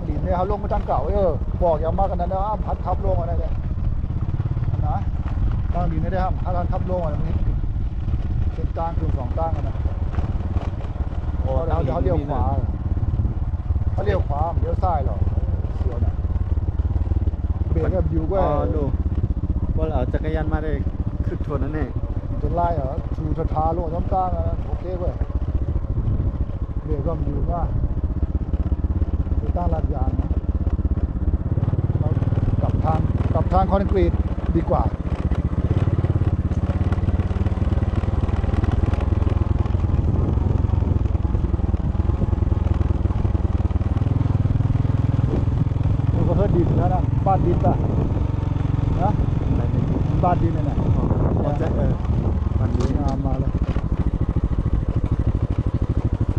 งดินเนี่ยเขาลงมาทางเก่าเออบอกอย่ามากันนั้นนะห้าพัดทับลงอะไรเนี่ยนะตั้งดินไม่ได้ห้ามพัดทับลงอะไรมันเป็นตั้งคือสองตั้งนะโอ้เขาเขาเลี้ยวขวาเขาเลี้ยวขวาเลี้ยวซ้ายหรอเสียวนะเบรกแบบยูก็อ๋อดูว่าเอาจักรยานมาได้คึกชนนั่นเองจนไล่เหรอชูทาทาลงน้ำตาลนะโอเคเว้ยเบรกก็อยู่ว่า ตั้งลาดยางนะเรากลับทางกลับทางคอนกรีตดีกว่ามันก็เฮิดดินแล้วนะบ้านดินป่ะนะอะไรเนี่ยบ้านดินนี่นน่ะอ๋อจะเออมันนี้งามมาเลย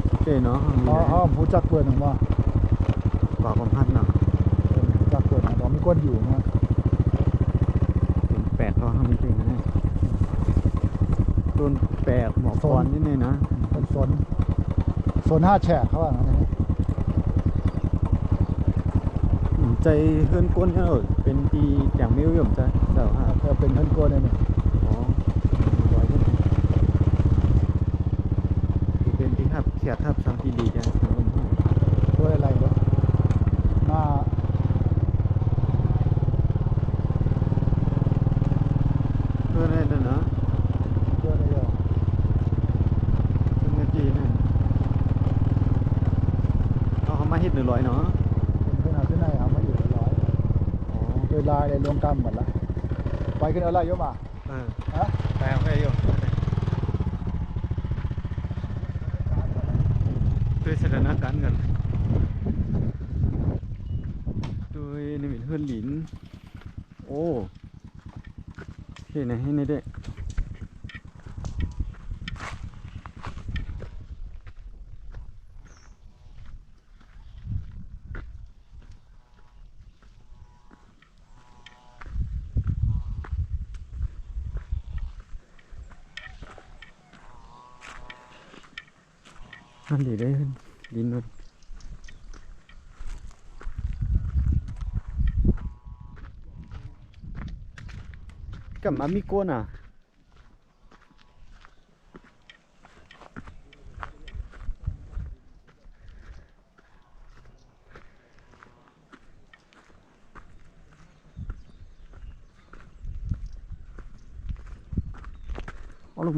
โอเคเนาะมีเขาเขาผู้จักเปิดหนึ่งว่า ปากความพัดเนาะเออผู้จักเปิดหนึ่งว่ามีก้นอยู่นะต้นแปลกเขาทำจริงๆนะเนี่ยต้นแปลกหมอกควันนี่เนี่ยนะเป็นสนสนห้าแฉกเขาว่างั้นนะอืมใจเฮือนก้นเนอะเป็นที่อย่างไม่ยุ่มใจเจ้าฮะเออเป็นท่านก้นเนี่ยอ๋อไว้ด้วยเป็นที่ทับเขียดทับสังที่ดีจังสังคมห้อง ก้นอะไรเนาะหน้า เพื่อนได้ด้วยเนาะ ก้นอะไรเนาะ เป็นนาทีนั่นเอาเขามาเฮ็ ดหนึ่งร้อยเนาะเป็นขนาดที่ไหนเอามาอยู่ร้อยอ๋อโดยลายเลยรวมกันหมดละไปกันอะไรเยอะมาเออฮะไปเอาไปอยู่ด้วยสถานการณ์กันด้วยนิมิตเฮือนหลินโอ้เห็นไหนให้ในเด็ก นั่นดีได้ดินมันกับมามิโกะน่ะเอาลูก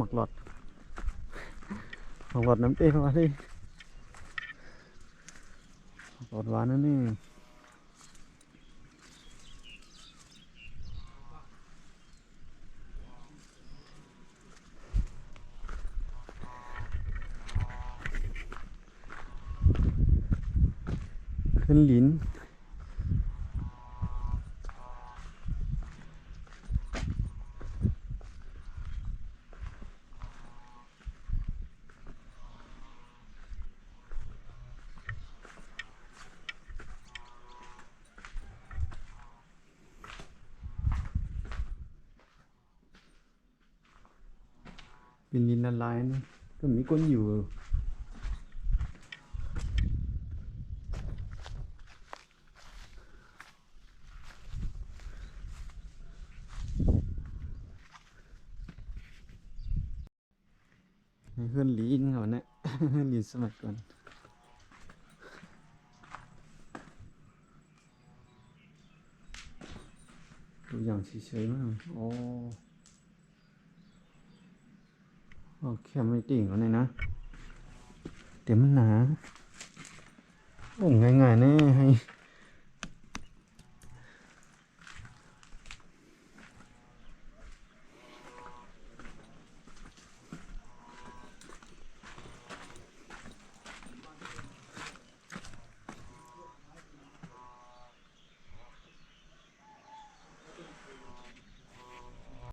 หลอดน้ำเต้มาดิหลอดหวานนั่นนี่ขึ้นลิ้น เป็นลิ้นละลายนี่ก็มีก้นอยู่ เพื่อนลีนเขาเนี่ยลีนสมัยก่อนตัวอย่างเฉยๆมากโอ้ โอเคไม่ติ่งแล้วเนี่ยนะเดี๋ยวมันหนาโอ้ง่ายๆแน่ให้